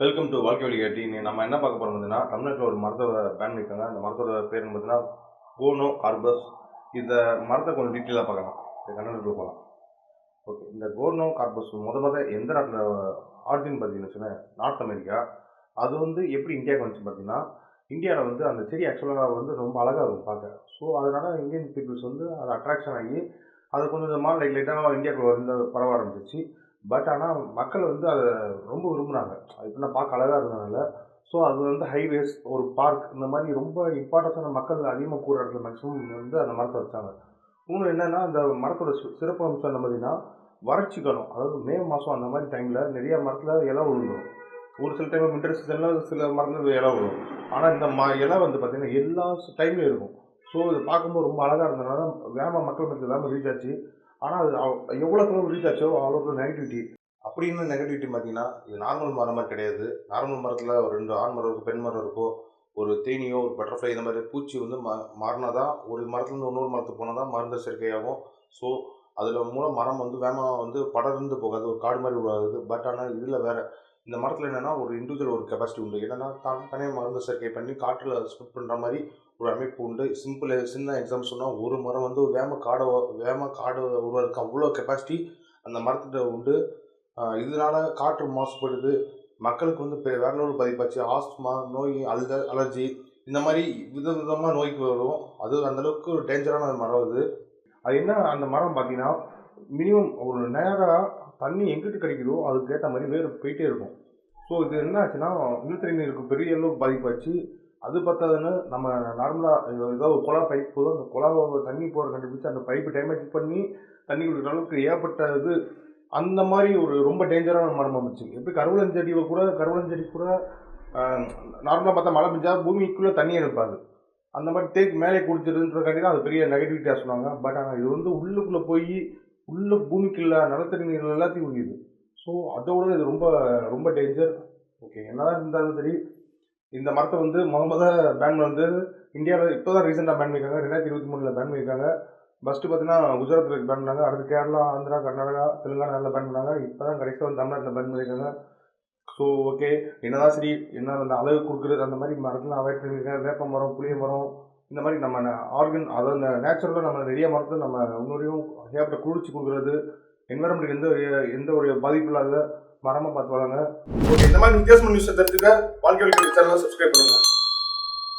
Welcome to வாழ்க்கை வழி கேட்டி நம்ம என்ன பார்க்க போறோம் பார்த்தீங்கன்னா தமிழ்நாட்டில் ஒரு மரத்தை பேன் பண்ணியிருக்காங்க அந்த மரத்தோட பேர் என்ன பார்த்தீங்கன்னா கோனோ கார்பஸ் இந்த மரத்தை கொஞ்சம் டீட்டெயிலாக பார்க்கலாம். கண்ணூருக்கு போகலாம் ஓகே இந்த கோனோ கார்பஸ் முத முத எந்த நாட்டில் ஆர்ஜின் பார்த்தீங்கன்னு வச்சுக்கோங்க நார்த் அமெரிக்கா அது வந்து எப்படி இந்தியாவுக்கு வந்துச்சு பார்த்தீங்கன்னா இந்தியாவில் வந்து அந்த செடி ஆக்சுவலாக வந்து ரொம்ப அழகாக இருக்கும் பார்க்க. ஸோ அதனால் இந்தியன் பீப்புள்ஸ் வந்து அது அட்ராக்ஷன் ஆகி அது கொஞ்சம் கொஞ்சமாக லைட் லைட்டாக இந்தியாவுக்குள்ள வந்து பரவ ஆரம்பிச்சிச்சு பட் ஆனால் மக்கள் வந்து அதை ரொம்ப விரும்புனாங்க அது எப்படின்னா பார்க்க அழகாக இருந்ததுனால ஸோ அது வந்து ஹைவேஸ் ஒரு பார்க் இந்த மாதிரி ரொம்ப இம்பார்ட்டன்ஸான மக்கள் அதிகமாக கூற இடத்துல மேக்ஸிமம் வந்து அந்த மரத்தை வச்சாங்க. இன்னும் என்னென்னா அந்த மரத்தோட சிறப்பு அம்சம் என்ன பார்த்தீங்கன்னா வறட்சி காலம் அதாவது மே மாதம் அந்த மாதிரி டைமில் நிறைய மரத்தில் இலை விழுந்துடும் ஒரு சில டைம் வின்டர் சீசனில் சில மரத்தில் இலை விழும். ஆனால் இந்த ம இலை வந்து பார்த்திங்கன்னா எல்லா டைம்லேயும் இருக்கும். ஸோ இதை பார்க்கும்போது ரொம்ப அழகாக இருந்ததுனால வேம மக்கள் மத்தியில் வேம ரீச் ஆச்சு. ஆனால் அது அவ்- எவ்வளோக்கு ரீச் ஆச்சோ அவ்வளோக்கு நெகட்டிவிட்டி அப்படின்னு நெகட்டிவிட்டி பார்த்தீங்கன்னா இது நார்மல் மரம் மாதிரி கிடையாது. நார்மல் மரத்தில் ஒரு ரெண்டு ஆண் மரம் இருக்கும் பெண் மரம் இருக்கும் ஒரு தேனியோ ஒரு பட்டர்ஃப்ளை இந்த மாதிரி பூச்சி வந்து மா மாறினா தான் ஒரு மரத்துலேருந்து இன்னொரு மரத்துக்கு போனால் தான் மருந்து சேர்க்கையாகும். ஸோ அதில் மூலம் மரம் வந்து வேகமாக வந்து படர்ந்து போகாது ஒரு காடு மாதிரி உருவாகுது. பட் ஆனால் இதில் வேறு இந்த மரத்தில் என்னென்னா ஒரு இண்டிவிஜுவல் ஒரு கெப்பாசிட்டி உண்டு. என்னென்னா தான் தனியாக மருந்து சேர்க்கை பண்ணி காற்றில் ஸ்பிட் பண்ணுற மாதிரி ஒரு அமைப்பு உண்டு. சிம்பிள் சின்ன எக்ஸாம்பிள் சொன்னால் ஒரு மரம் வந்து வேம காடை வேம காடு உருவாக்க அவ்வளோ கெப்பாசிட்டி அந்த மரத்துகிட்ட உண்டு. இதனால் காற்று மாசுபடுது. மக்களுக்கு வந்து பெ- வேற ஒரு பாதிப்பாச்சு. ஆஸ்துமா நோய் அல்த அலர்ஜி இந்த மாதிரி வித விதமாக நோய்க்கு வரும். அது அந்த அளவுக்கு ஒரு டேஞ்சரான மரம் அது. அது என்ன அந்த மரம் பார்த்தீங்கன்னா மினிமம் ஒரு நேராக தண்ணி எங்கிட்டு கிடைக்குதோ அதுக்கேற்ற மாதிரி வேறு போயிட்டே இருக்கும். ஸோ இது என்ன ஆச்சுன்னா நிலத்தடி நீருக்கு பெரிய அளவு பாதிப்பாச்சு. அது பத்தாதுன்னு நம்ம நார்மலாக ஏதோ ஒரு குழா பைப் போதும் அந்த குழாவை தண்ணி போகிற கண்டுபிடிச்சு அந்த பைப்பு டேமேஜ் பண்ணி தண்ணி குடிக்கிற அளவுக்கு ஏற்பட்டது அந்த மாதிரி ஒரு ரொம்ப டேஞ்சரான மரம் அமைச்சு எப்படி கருவலஞ்செடியை கூட கருவலஞ்செடி கூட நார்மலாக பார்த்தா மழை பெஞ்சா பூமிக்குள்ளே தண்ணி இருப்பாது அந்த மாதிரி தேக்கு மேலே குடிச்சிருன்றக்காண்டி தான் அது பெரிய நெகட்டிவிட்டியாக சொன்னாங்க. பட் ஆனால் இது வந்து உள்ளுக்குள்ளே போய் உள்ள பூமிக்குள்ள நிலத்தடி நீர் எல்லாத்தையும் உரியுது ஸோ அதோட இது ரொம்ப ரொம்ப டேஞ்சர் ஓகே என்னதான் இருந்தாலும் சரி இந்த மரத்தை வந்து முத முத பேன் வந்து இந்தியாவில் இப்போ தான் ரீசெண்டாக பேன் பண்ணியிருக்காங்க ரெண்டாயிரத்தி இருபத்தி மூணில் பேன் பண்ணியிருக்காங்க ஃபஸ்ட்டு பார்த்தீங்கன்னா குஜராத்தில் பேன் பண்ணாங்க. அடுத்து கேரளா ஆந்திரா கர்நாடகா தெலுங்கானாவில் பேன் பண்ணாங்க. இப்போ தான் கடைசியாக வந்து தமிழ்நாட்டில் பேன் பண்ணியிருக்காங்க ஸோ ஓகே என்னதான் சரி என்ன அந்த அளவு கொடுக்குறது அந்த மாதிரி மரத்தில் அவாய்ட் பண்ணியிருக்காங்க வேப்ப மரம் புளிய மரம் இந்த மாதிரி நம்ம ஆர்கன் அதாவது நேச்சுரலாக நம்ம நிறைய மரத்தை நம்ம இன்னொரையும் ஏப்பட்ட குளிர்ச்சி கொடுக்குறது என்வரன்மெண்ட்டுக்கு எந்த ஒரு எந்த ஒரு பாதிப்பு இல்லாத மரமாக பார்த்து வராங்க ஓகே இந்த மாதிரி வித்தியாசமான நியூஸை தெரிஞ்சுக்க வாழ்க்கை சேனலை சப்ஸ்கிரைப் பண்ணுங்கள்